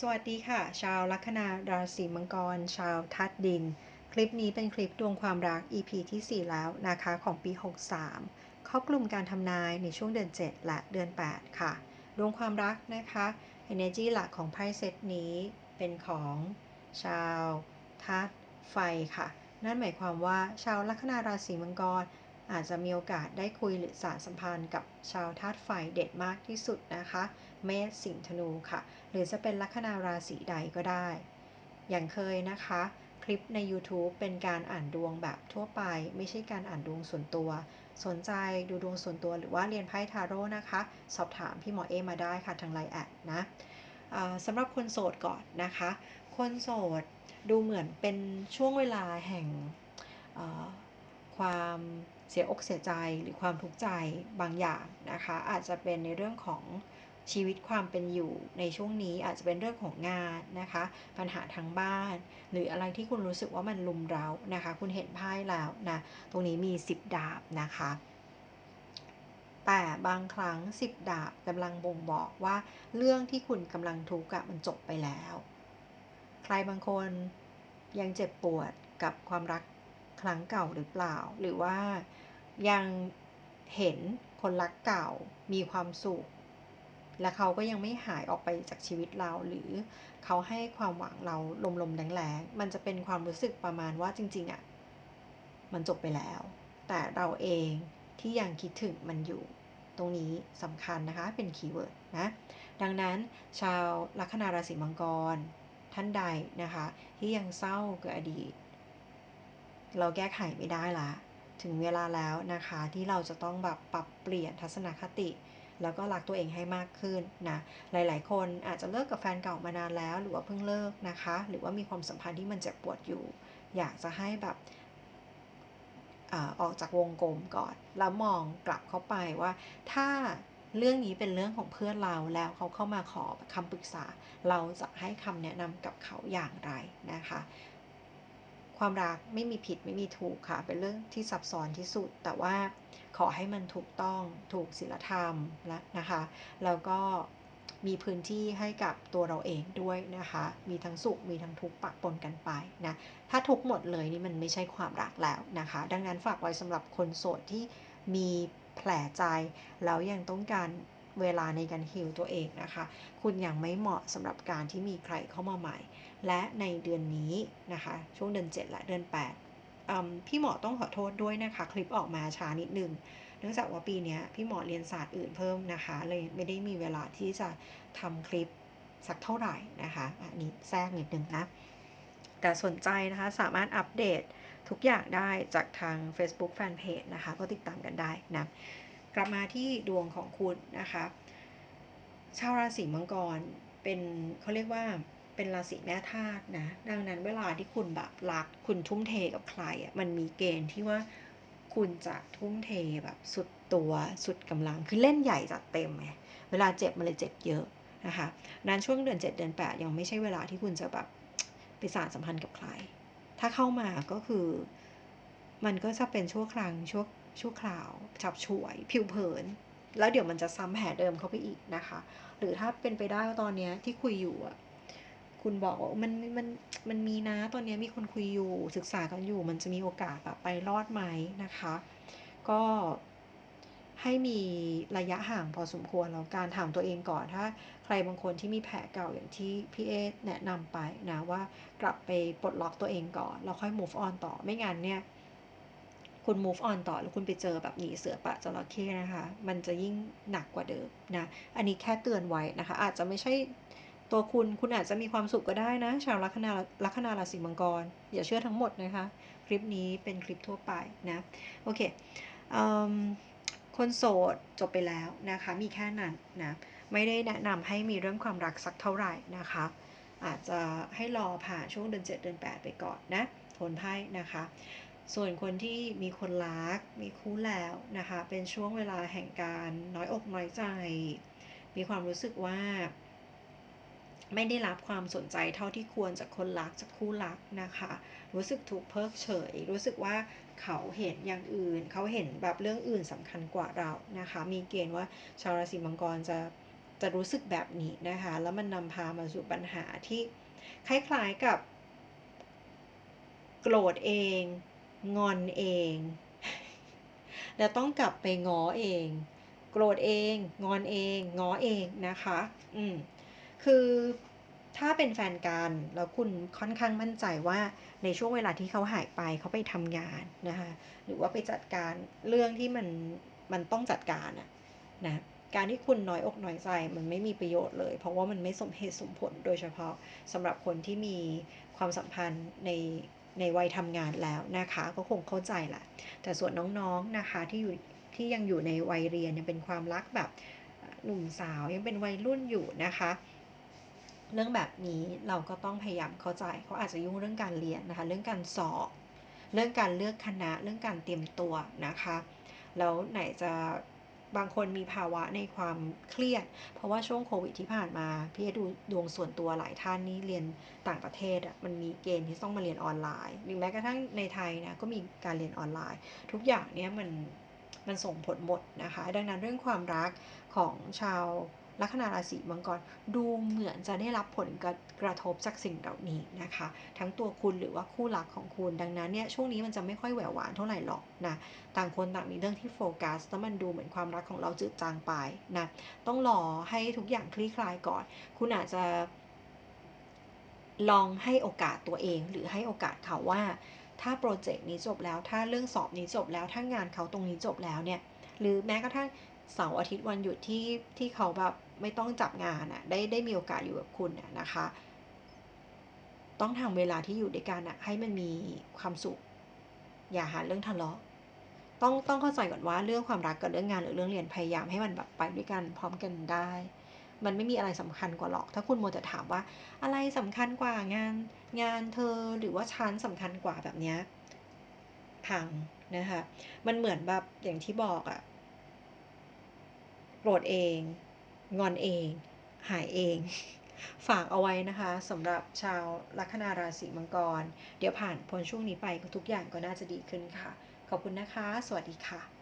สวัสดีค่ะ ชาวลัคนาราศีมังกร ชาวทัดดิน คลิปนี้เป็นคลิปดวงความรัก EP ที่ 4 แล้วนะคะของปี 63เข้ากลุ่มการทำนายในช่วงเดือน 7 และเดือน 8 ค่ะ ดวงความรักนะคะ Energy หลักของไพ่เซตนี้เป็นของชาวทัดไฟค่ะ นั่นหมายความว่าชาวลัคนาราศีมังกร อาจจะมีโอกาสได้คุยหรือสารสัมพันธ์กับชาวธาตุไฟเด็ดมากที่สุดนะคะ เมษสิงห์ธนูค่ะ หรือจะเป็นลัคนาราศีใดก็ได้ อย่างเคยนะคะ คลิปใน YouTube เป็นการอ่านดวงแบบทั่วไป ไม่ใช่การอ่านดวงส่วนตัว สนใจดูดวงส่วนตัวหรือว่าเรียนไพ่ทาโร่นะคะ สอบถามพี่หมอเอมาได้ค่ะทางไลน์แอดนะสำหรับคนโสดก่อนนะคะ คนโสดดูเหมือนเป็นช่วงเวลาแห่ง ความเสียอกเสียใจหรือความทุกข์ใจบางอย่างนะคะ อาจจะเป็นในเรื่องของชีวิตความเป็นอยู่ในช่วงนี้อาจจะเป็นเรื่องของงานนะคะ ปัญหาทางบ้าน หรืออะไรที่คุณรู้สึกว่ามันลุมเร้านะคะ คุณเห็นไพ่แล้วนะตรงนี้มี 10 ดาบนะคะ แต่บางครั้ง 10 ดาบกำลังบ่งบอกว่า เรื่องที่คุณกำลังทุกข์มันจบไปแล้ว ใครบางคนยังเจ็บปวดกับความรัก ครั้งเก่าหรือเปล่า หรือว่ายังเห็นคนรักเก่ามีความสุข และเขาก็ยังไม่หายออกไปจากชีวิตเรา หรือเขาให้ความหวังเราลมๆแรงๆมันจะเป็นความรู้สึกประมาณว่าจริงๆอะ่ะมันจบไปแล้ว แต่เราเองที่ยังคิดถึงมันอยู่ ตรงนี้สำคัญนะคะเป็นคีย์เวิร์ดนะ ดังนั้นชาวลัคนาราศีมังกรท่านใดนะคะ ที่ยังเศร้ากับอดีต เราแก้ไขไม่ได้ละ ถึงเวลาแล้วนะคะที่เราจะต้องแบบปรับเปลี่ยนทัศนคติ แล้วก็รักตัวเองให้มากขึ้นนะหลาย ๆ คนอาจจะเลิกกับแฟนเก่ามานานแล้ว หรือว่าเพิ่งเลิกนะคะ หรือว่ามีความสัมพันธ์ที่มันเจ็บปวดอยู่ อยากจะให้แบบอออกจากวงกลมก่อน แล้วมองกลับเข้าไปว่า ถ้าเรื่องนี้เป็นเรื่องของเพื่อนเราแล้วเขาเข้ามาขอคำปรึกษา เราจะให้คำแนะนำกับเขาอย่างไรนะคะ ความรักไม่มีผิดไม่มีถูกค่ะ เป็นเรื่องที่ซับซ้อนที่สุด แต่ว่าขอให้มันถูกต้องถูกศีลธรรมและนะคะ แล้วก็มีพื้นที่ให้กับตัวเราเองด้วยนะคะ มีทั้งสุขมีทั้งทุกข์ปะปนกันไปนะ ถ้าทุกหมดเลยนี่มันไม่ใช่ความรักแล้วนะคะ ดังนั้นฝากไว้สำหรับคนโสดที่มีแผลใจแล้วยังต้องการ เวลาในการฮิลตัวเองนะคะ คุณยังไม่เหมาะสำหรับการที่มีใครเข้ามาใหม่ และในเดือนนี้นะคะ ช่วงเดือน 7 และเดือน8อพี่หมอต้องขอโทษด้วยนะคะ คลิปออกมาช้านิดนึง เนื่องจากว่าปีนี้พี่หมอเรียนศาสตร์อื่นเพิ่มนะคะ เลยไม่ได้มีเวลาที่จะทำคลิปสักเท่าไหร่นะคะอันนี้แทรกนิดนึงนะแต่สนใจนะคะสามารถอัปเดตทุกอย่างได้จากทาง Facebook Fanpage นะคะ ก็ติดตามกันได้นะ กลับมาที่ดวงของคุณนะคะ ชาวราศีมังกรเป็นเขาเรียกว่าเป็นราศีแม่ธาตุนะ ดังนั้นเวลาที่คุณแบบรักคุณทุ่มเทกับใครอะมันมีเกณฑ์ที่ว่าคุณจะทุ่มเทแบบสุดตัวสุดกำลังคือเล่นใหญ่จัดเต็มไงเวลาเจ็บมันเลยเจ็บเยอะนะคะนั้นช่วงเดือน 7 เดือน 8 ยังไม่ใช่เวลาที่คุณจะแบบไปสานสัมพันธ์กับใคร ถ้าเข้ามาก็คือ มันก็จะเป็นชั่วครั้งชั่ว ชั่วคราว ฉับฉวย ผิวเผิน แล้วเดี๋ยวมันจะซ้ำแผลเดิมเข้าไปอีกนะคะ หรือถ้าเป็นไปได้ตอนเนี้ยที่คุยอยู่อะคุณบอกว่ามันมันมันมีนะตอนนี้มีคนคุยอยู่ศึกษากันอยู่ มันจะมีโอกาสแบบไปรอดไหมนะคะ ก็ให้มีระยะห่างพอสมควรแล้วการถามตัวเองก่อนถ้า ใครบางคนที่มีแผลเก่าอย่างที่พี่เอแนะนำไปนะว่ากลับไปปลดล็อกตัวเองก่อน แล้วค่อย move on ต่อไม่งั้นเนี่ย คุณ move on ต่อแล้วคุณไปเจอแบบหนีเสือปะจระเข้นะคะ มันจะยิ่งหนักกว่าเดิมนะ อันนี้แค่เตือนไว้นะคะ อาจจะไม่ใช่ตัวคุณคุณอาจจะมีความสุขก็ได้นะ ชาวลัคนาลัคนาราศีมังกร อย่าเชื่อทั้งหมดนะคะ คลิปนี้เป็นคลิปทั่วไปนะ โอเคคนโสดจบไปแล้วนะคะ มีแค่นั้นนะ ไม่ได้แนะนำให้มีเรื่องความรักสักเท่าไหร่นะคะ อาจจะให้รอผ่านช่วงเดือน 7 เดือน 8 ไปก่อนนะผลไพ่นะคะ ส่วนคนที่มีคนรัก มีคู่แล้วนะคะ เป็นช่วงเวลาแห่งการน้อยอกน้อยใจ มีความรู้สึกว่า ไม่ได้รับความสนใจเท่าที่ควรจากคนรักจากคู่รักนะคะ รู้สึกถูกเพิกเฉย รู้สึกว่าเขาเห็นอย่างอื่น เขาเห็นแบบเรื่องอื่นสำคัญกว่าเรานะคะ มีเกณฑ์ว่าชาวราศีมังกรจะจะรู้สึกแบบนี้นะคะ แล้วมันนำพามาสู่ปัญหาที่คล้ายๆกับ โกรธเอง งอนเอง แล้วต้องกลับไปง้อเอง โกรธเอง งอนเองง้อเองนะคะ อืมคือถ้าเป็นแฟนกันแล้วคุณค่อนข้างมั่นใจว่าในช่วงเวลาที่เขาหายไปเขาไปทำงานนะคะหรือว่าไปจัดการเรื่องที่มันมันต้องจัดการอะนะการที่คุณน้อยอกน้อยใจมันไม่มีประโยชน์เลย เพราะว่ามันไม่สมเหตุสมผลโดยเฉพาะสำหรับคนที่มีความสัมพันธ์ใน ในวัยทำงานแล้วนะคะ ก็คงเข้าใจแหละแต่ส่วนน้องๆนะคะที่อยู่ที่ยังอยู่ในวัยเรียนยังเป็นความรักแบบหนุ่มสาวยังเป็นวัยรุ่นอยู่นะคะ เรื่องแบบนี้เราก็ต้องพยายามเข้าใจเขาอาจจะยุ่งเรื่องการเรียนนะคะ เรื่องการสอบ เรื่องการเลือกคณะ เรื่องการเตรียมตัวนะคะ แล้วไหนจะ บางคนมีภาวะในความเครียด เพราะว่าช่วงโควิดที่ผ่านมาพี่ดูดวงส่วนตัวหลายท่านนี่เรียนต่างประเทศอะมันมีเกณฑ์ที่ต้องมาเรียนออนไลน์ หรือแม้กระทั่งในไทยนะก็มีการเรียนออนไลน์ ทุกอย่างเนี้ยมันมันส่งผลหมดนะคะ ดังนั้นเรื่องความรักของชาว ลัคนาราศีมังกรดูเหมือนจะได้รับผลกระกระทบจากสิ่งเหล่านี้นะคะ ทั้งตัวคุณหรือว่าคู่รักของคุณดังนั้นเนี่ยช่วงนี้มันจะไม่ค่อยแหววหวานเท่าไหร่หรอกนะต่างคนต่างมีเรื่องที่โฟกัสแล้วมันดูเหมือนความรักของเราจืดจางไปนะต้องรอให้ทุกอย่างคลี่คลายก่อน คุณอาจจะ ลองให้โอกาสตัวเองหรือให้โอกาสเขาว่า ถ้าโปรเจกต์นี้จบแล้วถ้าเรื่องสอบนี้จบแล้วถ้างานเขาตรงนี้จบแล้วเนี่ยหรือแม้กระทั่ง เสาร์อาทิตย์วันหยุดที่ที่เขาแบบไม่ต้องจับงานอะได้ได้มีโอกาสอยู่กับคุณะนะคะ ต้องทำเวลาที่อยู่ด้วยกันอะให้มันมีความสุข อย่าหาเรื่องทะเลาะต้องต้องเข้าใจก่อนว่าเรื่องความรักกับเรื่องงานหรือเรื่องเรียนพยายามให้มันแบบไปด้วยกันพร้อมกันได้ มันไม่มีอะไรสำคัญกว่าหรอก ถ้าคุณโมัวแต่ถามว่าอะไรสำคัญกว่างานงานเธอหรือว่าฉันสำคัญกว่าแบบเนี้ยพังนะคะมันเหมือนแบบอย่างที่บอกอะ โกรธเอง งอนเอง หายเอง ฝากเอาไว้นะคะสำหรับชาวลัคนาราศีมังกร เดี๋ยวผ่านพ้นช่วงนี้ไปทุกอย่างก็น่าจะดีขึ้นค่ะ ขอบคุณนะคะ สวัสดีค่ะ